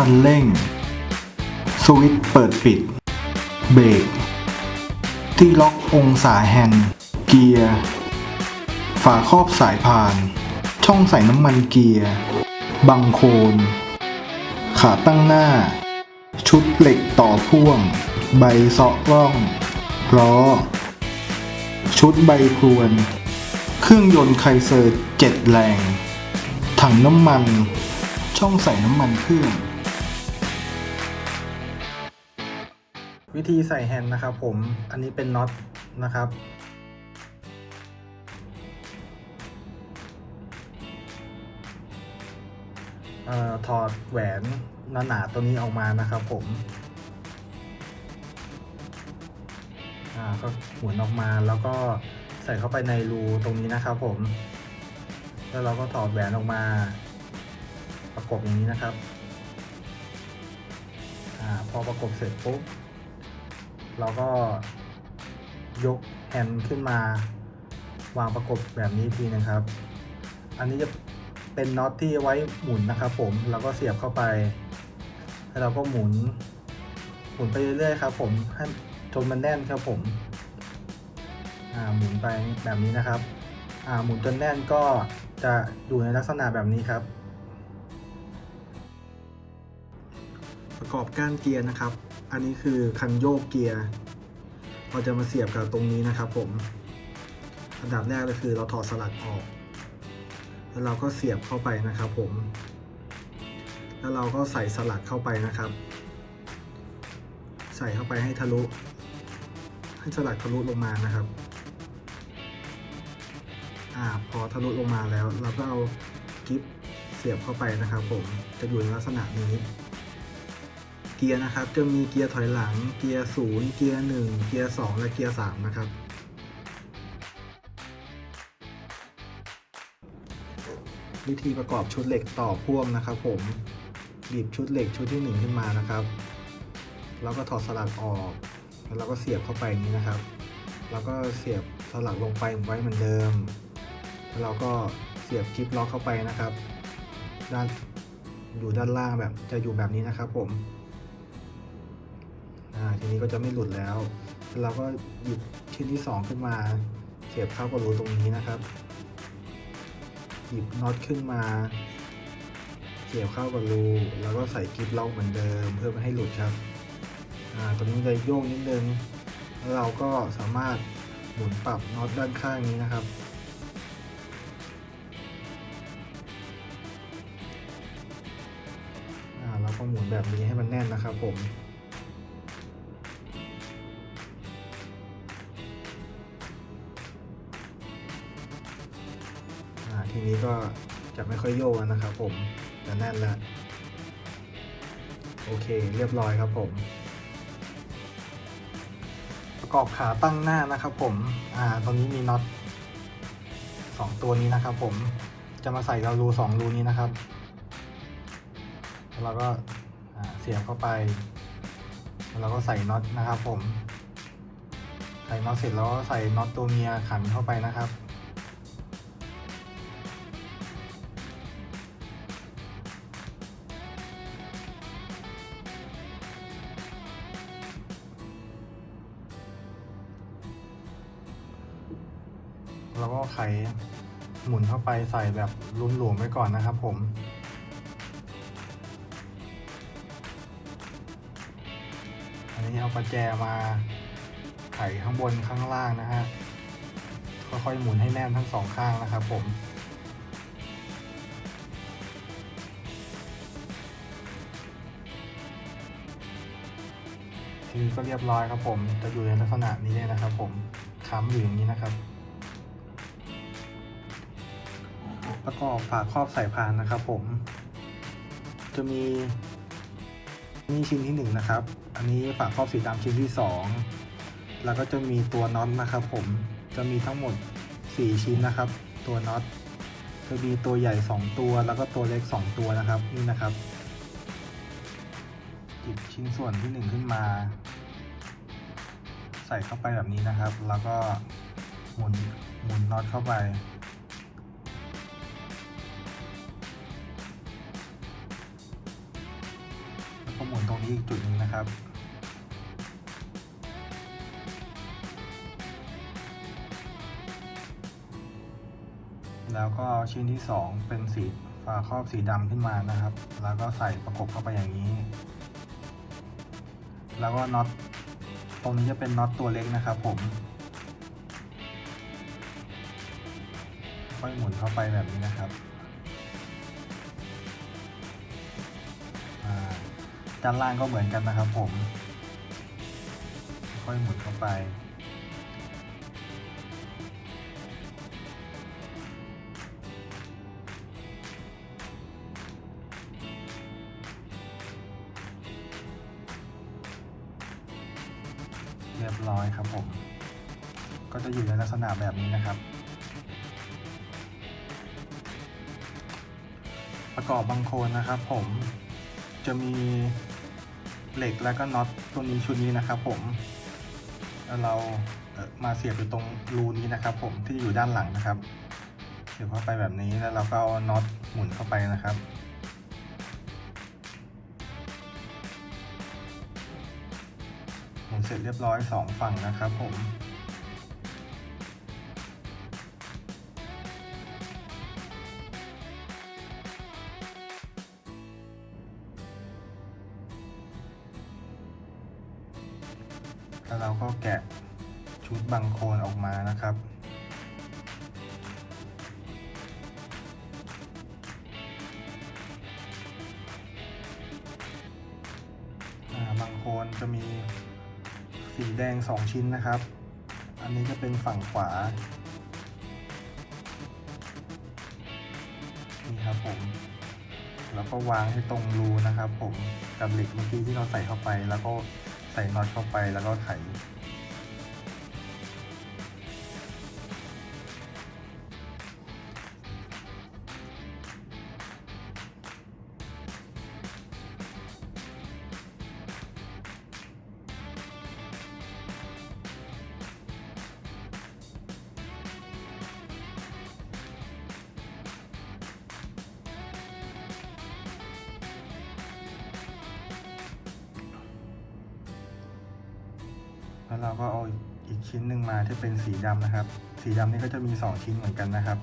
คันเร่ง สวิตช์เปิดปิด เบรก ที่ล็อกองศาแฮนด์เกียร์ ฝาครอบสายพาน ช่องใส่น้ำมันเกียร์ บังโคน ขาตั้งหน้า ชุดเหล็กต่อพ่วง ใบเซาะร่อง ล้อ ชุดใบพรวน เครื่องยนต์ไคเซอร์เจ็ดแรง ถังน้ำมัน ช่องใส่น้ำมันเครื่อง วิธีใส่แฮนด์นะครับผมอันนี้เป็นน็อตนะครับเอ่อถอดแหวนหนาๆตัวนี้ออกมานะครับผมอ่าก็หมุนออกมาแล้วก็ใส่เข้าไปในรูตรงนี้นะครับผม แล้วเราก็ถอดแหวนออกมา ประกบอย่างนี้นะครับอ่าพอประกบเสร็จปุ๊บ เราก็ยกแฮนด์ขึ้นมาวางประกบแบบนี้ทีนะครับ อันนี้จะเป็นน็อตที่ไว้หมุนนะครับ ผมแล้วก็เสียบเข้าไป แล้วเราก็หมุน หมุนไปเรื่อยๆครับ ผมให้จนมันแน่นครับผมหมุนไปแบบนี้นะครับหมุนจนแน่นก็จะอยู่ในลักษณะแบบนี้ครับ ประกอบก้านเกียร์นะครับ อันนี้คือคันโยกเกียร์เราจะมาเสียบกับตรงนี้นะครับผม อันดับแรกเลยคือเราถอดสลักออก แล้วเราก็เสียบเข้าไปนะครับผม แล้วเราก็ใส่สลักเข้าไปนะครับ ใส่เข้าไปให้ทะลุ ให้สลักทะลุลงมานะครับ อ่าพอทะลุลงมาแล้ว เราก็เอากิฟเสียบเข้าไปนะครับผม จะอยู่ในลักษณะนี้ เกียร์นะครับ จะมีเกียร์ถอยหลัง เกียร์ศูนย์เกียร์หนึ่งเกียร์สองและเกียร์สามนะครับวิธีประกอบชุดเหล็กต่อพ่วงนะครับ ผมหยิบชุดเหล็กชุดที่หนึ่งขึ้นมานะครับ แล้วก็ถอดสลักออก แล้วเราก็เสียบเข้าไปอย่างนี้นะครับ แล้วก็เสียบสลักลงไปไว้เหมือนเดิม แล้วเราก็เสียบคลิปล็อกเข้าไปนะครับ ด้านอยู่ด้านล่างแบบจะอยู่แบบนี้นะครับผม อ่าทีนี้ก็จะไม่หลุดแล้ว เราก็หยิบชิ้นที่สองขึ้นมาเสียบเข้ากับรูตรงนี้นะครับ หยิบน็อตขึ้นมาเสียบเข้ากับรูแล้วก็ใส่กิ๊บล็อกเหมือนเดิม เพื่อไม่ให้หลุดครับอ่าตรงนี้จะโยกนิดนึงแล้วเราก็สามารถหมุนปรับน็อตด้านข้างนี้นะครับอ่าเราก็หมุนแบบนี้ให้มันแน่นนะครับผม ทีนี้ก็จะไม่ค่อยโยกนะครับผมจะแน่นแล้ว โอเคเรียบร้อยครับผม ประกอบขาตั้งหน้านะครับผม อ่าตรงนี้มีน็อตสองตัวนี้นะครับผมจะมาใส่กับรูสองรูนี้นะครับแล้วเราก็าเสียบเข้าไปแล้วเราก็ใส่น็อตนะครับผม ใส่น็อตเสร็จแล้วก็ใส่น็อตตัวเมียขันเข้าไปนะครับ แล้วก็ไขหมุนเข้าไปใส่แบบหลวมๆไว้ก่อนนะครับผมอันนี้เอาประแจมาไขข้างบนข้างล่างนะฮะค่อยๆหมุนให้แน่นทั้งสองข้างนะครับผมทีนี้ก็เรียบร้อยครับผม จะอยู่ในลักษณะนี้เลยนะครับผมค้ำอยู่อย่างนี้นะครับ ประกอบฝาครอบสายพานนะครับผม จะมีนี่ชิ้นที่หนึ่งนะครับ อันนี้ฝาครอบสีดำชิ้นที่สองแล้วก็จะมีตัวน็อตนะครับผม จะมีทั้งหมด 4 ชิ้นนะครับ ตัวน็อต จะมีตัวใหญ่ 2 ตัว แล้วก็ตัวเล็ก 2 ตัวนะครับ นี่นะครับหยิบชิ้นส่วนที่ 1 ขึ้นมา ใส่เข้าไปแบบนี้นะครับ แล้วก็หมุนหมุนน็อตเข้าไป หมุนตรงนี้อีกจุดหนึ่งนะครับ แล้วก็เอาชิ้นที่สองเป็นสีฝาครอบสีดำขึ้นมานะครับ แล้วก็ใส่ประกบเข้าไปอย่างนี้ แล้วก็น็อตตรงนี้จะเป็นน็อตตัวเล็กนะครับผมค่อยหมุนเข้าไปแบบนี้นะครับ ด้านล่างก็เหมือนกันนะครับผม ค่อยหมุนเข้าไป เรียบร้อยครับผม ก็จะอยู่ในลักษณะแบบนี้นะครับ ประกอบบางโคนนะครับผม จะมีเหล็กแล้วก็น็อตตัวนี้ชุดนี้นะครับผมแล้วเรามาเสียบอยู่ตรงรูนี้นะครับ ผมที่อยู่ด้านหลังนะครับ เสียบเข้าไปแบบนี้แล้วเราก็เอาน็อตหมุนเข้าไปนะครับหมุนเสร็จเรียบร้อยสองฝั่งนะครับผม แล้วเราก็แกะชุดบังโคลนออกมานะครับอ่าบางโคนจะมีสีแดง 2 ชิ้นนะครับ อันนี้จะเป็นฝั่งขวา นี่ครับผม แล้วก็วางให้ตรงรูนะครับผม กับเหล็กเมื่อกี้ที่เราใส่เข้าไปแล้วก็ ส่น็อตเข้าไปแล้วก็ไข แล้วเราก็เอาอีกชิ้นหนึ่งมาที่เป็นสีดำนะครับ สีดำนี่ก็จะมี 2 ชิ้นเหมือนกันนะครับ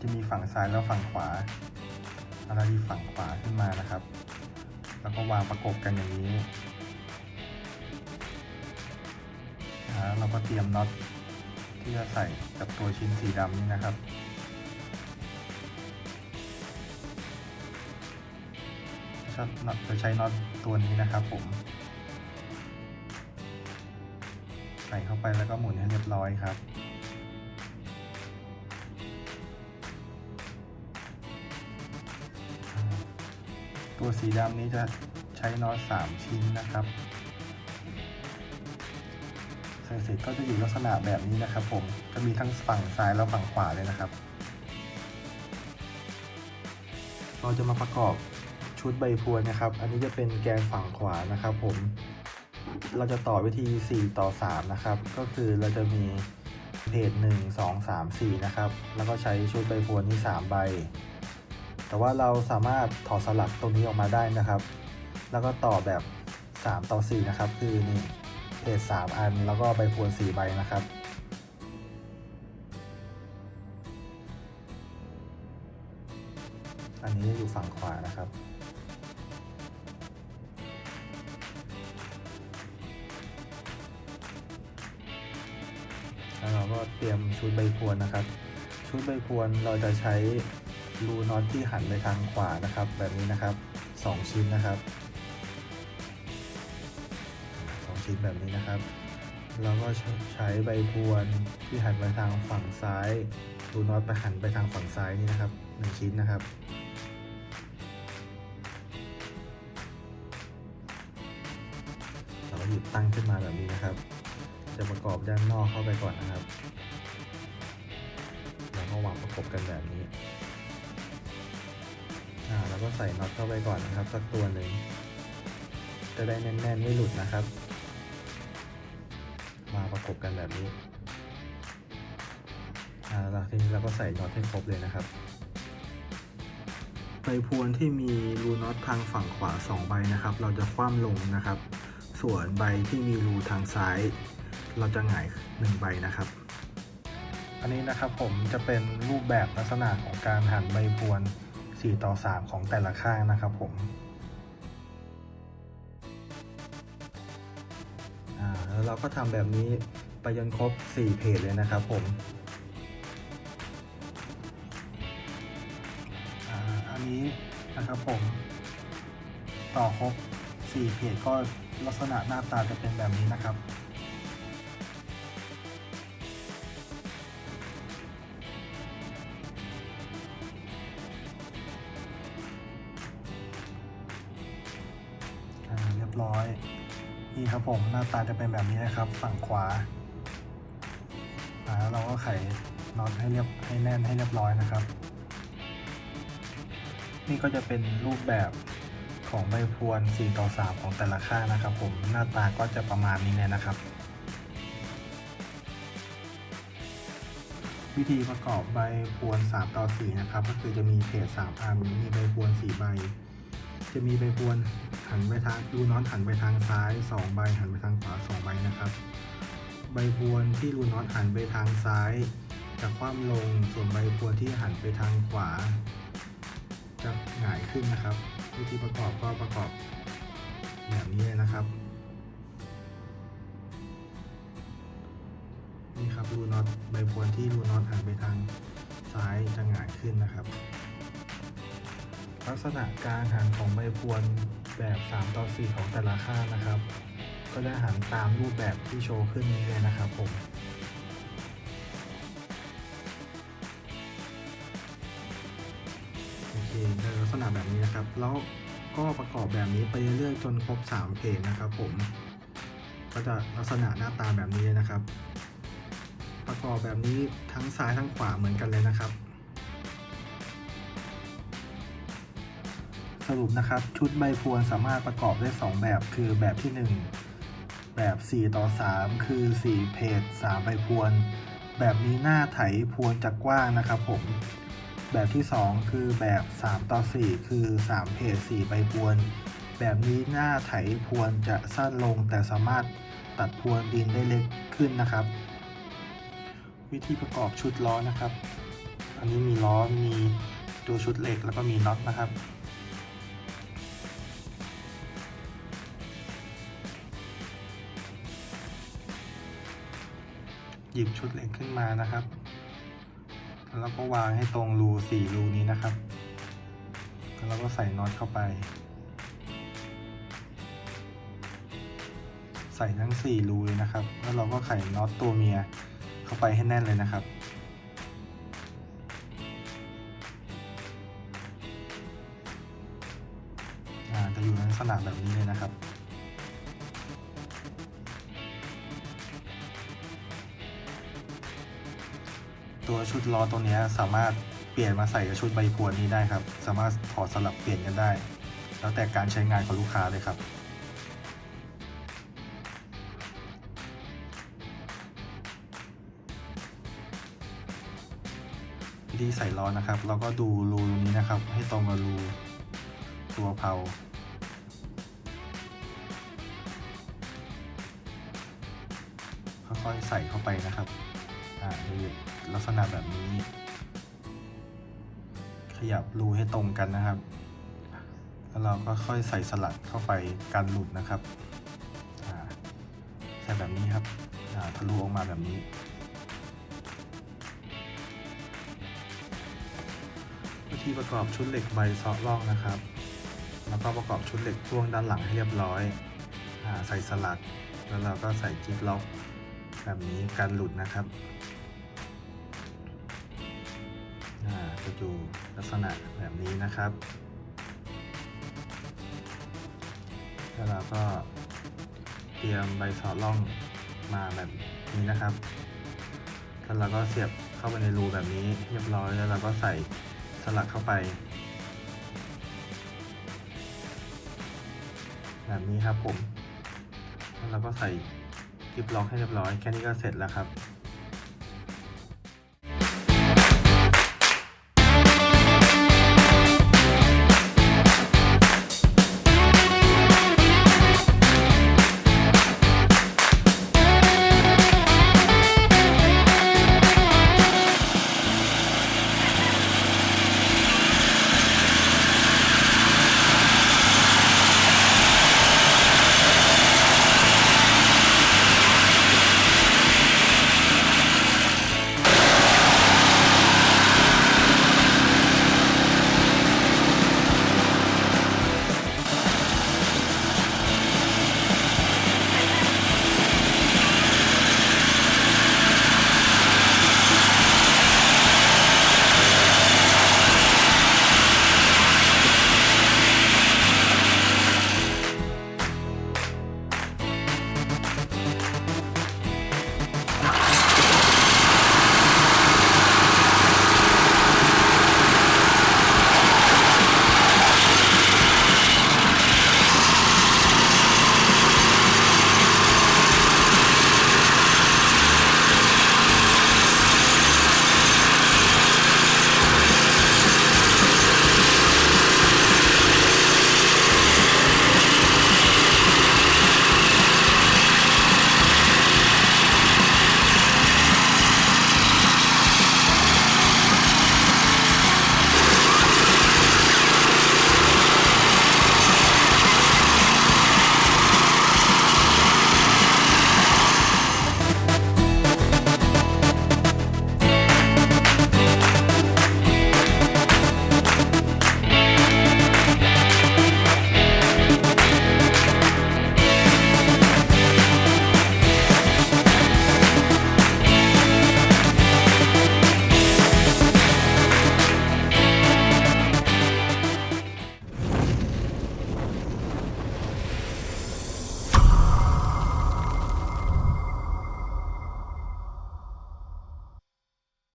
จะมีฝั่งซ้ายแล้วฝั่งขวาแล้วเราดีฝั่งขวาขึ้นมานะครับ แล้วก็วางประกบกันอย่างนี้แล้วเราก็เตรียมน็อตที่จะใส่กับตัวชิ้นสีดำนี้นะครับจะใช้น็อตตัวนี้นะครับผม ใส่เข้าไปแล้วก็หมุนให้เรียบร้อยครับ ตัวสีดำนี้จะใช้น็อต3ชิ้นนะครับใส่เสร็จก็จะอยู่ลักษณะแบบนี้นะครับ ผมจะมีทั้งฝั่งซ้ายและฝั่งขวาเลยนะครับ เราจะมาประกอบชุดใบพวนนะครับ อันนี้จะเป็นแกนฝั่งขวานะครับ ผม เราจะต่อวิธี 4 ต่อ 3 นะครับ ก็คือเราจะมีเพจ1 2 3 4 นะครับ แล้วก็ใช้ชุดใบพวนที่ 3 ใบ แต่ว่าเราสามารถถอดสลักตรงนี้ออกมาได้นะครับ แล้วก็ต่อแบบ 3 ต่อ 4 นะครับ คือนี่เพจ3 อัน แล้วก็ใบพวน4ใบนะครับอันนี้อยู่ฝั่งขวานะครับ แล้วเราก็เตรียมชุดใบพวนนะครับ ชุดใบพวนเราจะใช้รูน็อตที่หันไปทางขวานะครับ แบบนี้นะครับสองชิ้นนะครับสองชิ้นแบบนี้นะครับแล้วก็ใช้ใบพวนที่หันไปทางฝั่งซ้ายรูน็อตไปหันไปทางฝั่งซ้ายนี่นะครับหนึ่งชิ้นนะครับเราก็หยิบตั้งขึ้นมาแบบนี้นะครับ จะประกอบด้านนอกเข้าไปก่อนนะครับ แล้วก็วางประกบกันแบบนี้ อ่า แล้วก็ใส่น็อตเข้าไปก่อนนะครับ สักตัวหนึ่ง จะได้แน่นๆไม่หลุดนะครับ มาประกบกันแบบนี้ อ่าแล้วทีนี้เราก็ใส่น็อตให้ครบเลยนะครับใบพวนที่มีรูน็อตทางฝั่งขวา 2 ใบนะครับ เราจะคว่ำลงนะครับ ส่วนใบที่มีรูทางซ้าย เราจะหงาย1ใบนะครับ อันนี้นะครับผมจะเป็นรูปแบบลักษณะของการหันใบพวน 4 ต่อ 3 ของแต่ละข้างนะครับผมแล้วเราก็ทำแบบนี้ไปจนครบ 4 เพจเลยนะครับผมอันนี้นะครับผมต่อครบ4เพจก็ลักษณะหน้าตาจะเป็นแบบนี้นะครับ ร้อย นี่ครับผมหน้าตาจะเป็นแบบนี้นะครับ ฝั่งขวาแล้วเราก็ไขน็อตให้เรียบให้แน่นให้เรียบร้อยนะครับ นี่ก็จะเป็นรูปแบบของใบพวน4ต่อ3ของแต่ละข้านะครับ ผมหน้าตาก็จะประมาณนี้เลยนะครับ วิธีประกอบใบพวน3ต่อ4นะครับ ก็คือจะมีเพจ3อันมีใบพวน4ใบ จะมีใบพวน หันไปทางรูน็อตหันไปทางซ้าย 2 ใบหันไปทางขวา2ใบนะครับ ใบพวนที่รูน็อตหันไปทางซ้าย จะคว่ำลงส่วนใบพวนที่หันไปทางขวา จะหงายขึ้นนะครับ วิธีประกอบก็ประกอบแบบนี้เลยนะครับนี่ครับรูน็อตใบพวนที่รูน็อตหันไปทางซ้ายจะหงายขึ้นนะครับ ลักษณะการหันของใบพวน แบบ3ต่อ4ของแต่ละข้านะครับ ก็จะหันตามรูปแบบที่โชว์ขึ้นนี้เลยนะครับผมโอเคในลักษณะแบบนี้นะครับ แล้วก็ประกอบแบบนี้ไปเรื่อยๆจนครบ 3เพจนะครับผมก็จะลักษณะหน้าตาแบบนี้นะครับ ประกอบแบบนี้ทั้งซ้ายทั้งขวาเหมือนกันเลยนะครับ สรุปนะครับ ชุดใบพวนสามารถประกอบได้ 2 แบบ คือแบบที่ 1 แบบ 4 ต่อ 3 คือ 4 เพจ3ใบพวน แบบนี้หน้าไถพวนจะกว้างนะครับผม แบบที่ 2 คือแบบ 3 ต่อ 4 คือ 3 เพจ4ใบพวน แบบนี้หน้าไถพวนจะสั้นลงแต่สามารถตัดพวนดินได้เล็กขึ้นนะครับ วิธีประกอบชุดล้อนะครับ อันนี้มีล้อมีตัวชุดเหล็กแล้วก็มีน็อตนะครับ หยิบชุดเหล็กขึ้นมานะครับ แล้วก็วางให้ตรงรูสี่รูนี้นะครับ แล้วเราก็ใส่น็อตเข้าไป ใส่ทั้งสี่รูเลยนะครับ แล้วเราก็ไขน็อตตัวเมียเข้าไปให้แน่นเลยนะครับอ่าจะอยู่ในลักษณะแบบนี้เลยนะครับ ตัวชุดล้อตัวนี้สามารถเปลี่ยนมาใส่กับชุดใบพวนนี้ได้ครับ สามารถถอดสลับเปลี่ยนกันได้ แล้วแต่การใช้งานของลูกค้าเลยครับวิธีใส่ล้อนะครับ เราก็ดูรูรงนี้นะครับ ให้ตรงกับรูตัวเพลาค่อยๆใส่เข้าไปนะครับ อ่าดู ลักษณะแบบนี้ ขยับรูให้ตรงกันนะครับ แล้วเราก็ค่อยใส่สลัดเข้าไปกันหลุดนะครับใส่แบบนี้ครับทะลุออกมาแบบนี้วิธีประกอบชุดเหล็กใบซอกล่องนะครับ แล้วก็ประกอบชุดเหล็กพ่วงด้านหลังให้เรียบร้อยอใส่สลัก แล้วเราก็ใส่จิ๊กล็อก แบบนี้การหลุดนะครับ จะอยู่ลักษณะแบบนี้นะครับ แล้วเราก็เตรียมใบสอดล่องมาแบบนี้นะครับ แล้วเราก็เสียบเข้าไปในรูแบบนี้เรียบร้อย แล้วเราก็ใส่สลักเข้าไป แบบนี้ครับผม แล้วเราก็ใส่คลิปล็อกให้เรียบร้อย แค่นี้ก็เสร็จแล้วครับ